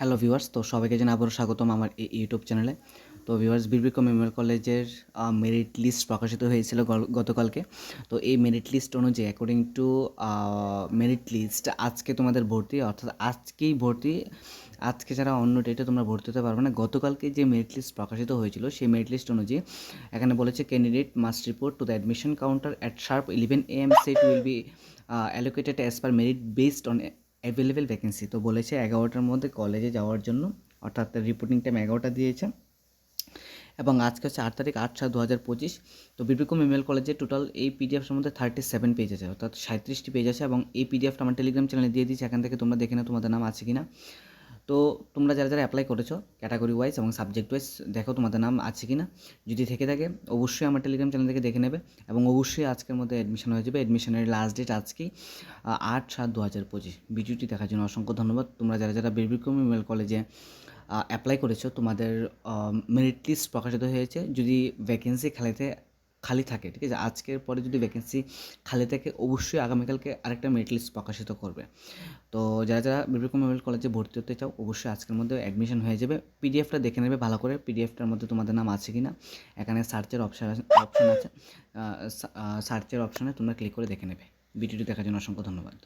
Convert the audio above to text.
Hello viewers, তো সবাইকে জানাই আবারও স্বাগতম আমার এই ইউটিউব চ্যানেলে। তো ভিউয়ার্স, বিবিকম মেমোরিয়াল কলেজের মেরিট লিস্ট প্রকাশিত হয়েছিল গতকালকে। তো এই মেরিট লিস্ট অনুযায়ী অ্যাকর্ডিং টু মেরিট লিস্ট আজকে তোমাদের ভর্তি, অর্থাৎ আজকেই ভর্তি, আজকে ছাড়া অন্য ডেটে তোমরা ভর্তি হতে পারবে না, গতকালকে যে মেরিট লিস্ট প্রকাশিত হয়েছিল, সেই মেরিট লিস্ট অনুযায়ী, এখানে বলেছে candidate must report to the admission counter at sharp eleven A M seat will be allocated as per merit based on available vacancy তো বলেছে এগারোটার মধ্যে কলেজে যাওয়ার জন্য, অর্থাৎ রিপোর্টিং টাইম এগারোটা দিয়েছে। এবং আজকে হচ্ছে আট তারিখ আট সাত দু হাজার পঁচিশ, তো বিবিকম মেমোরিয়াল কলেজে টোটাল এই পিডিএফের মধ্যে থার্টি সেভেন পেজ আছে, অর্থাৎ সাঁত্রিশটি পেজ আছে এবং এই পিডিএফটা আমার টেলিগ্রাম চ্যানেলে দিয়ে দিয়েছি, এখান থেকে তোমরা দেখে না তোমাদের নাম আছে কি না তো তোমরা যারা যারা অ্যাপ্লাই করেছ ক্যাটাগরি ওয়াইজ এবং সাবজেক্ট ওয়াইজ দেখো তোমাদের নাম আছে কি না যদি থেকে থাকে, অবশ্যই আমার টেলিগ্রাম চ্যানেল থেকে দেখে নেবে এবং অবশ্যই আজকের মধ্যে অ্যাডমিশন হয়ে যাবে। অ্যাডমিশনের লাস্ট ডেট আজকেই আট সাত দু হাজার পঁচিশ। ভিডিওটি দেখার জন্য অসংখ্য ধন্যবাদ। তোমরা যারা যারা বিবিক্রম ইমেল কলেজে অ্যাপ্লাই করেছ, তোমাদের মেরিট লিস্ট প্রকাশিত হয়েছে। যদি ভ্যাকেন্সি খালিতে খালি থাকে, ঠিক আছে? আজকের পরে যদি ভ্যাকেন্সি খালি থাকে, অবশ্যই আগামীকালকে আরেকটা মেরিট লিস্ট প্রকাশিত করবে। তো যারা যারা বিবেকম মেমোরিয়াল কলেজে ভর্তি হতে চাও, অবশ্যই আজকের মধ্যে অ্যাডমিশন হয়ে যাবে। পিডিএফটা দেখে নেবে ভালো করে। পিডিএফটার মধ্যে তোমাদের নাম আছে কি না এখানে সার্চের অপশান অপশান আছে সার্চের অপশানে তোমরা ক্লিক করে দেখে নেবে। ভিডিওটি দেখার জন্য অসংখ্য ধন্যবাদ।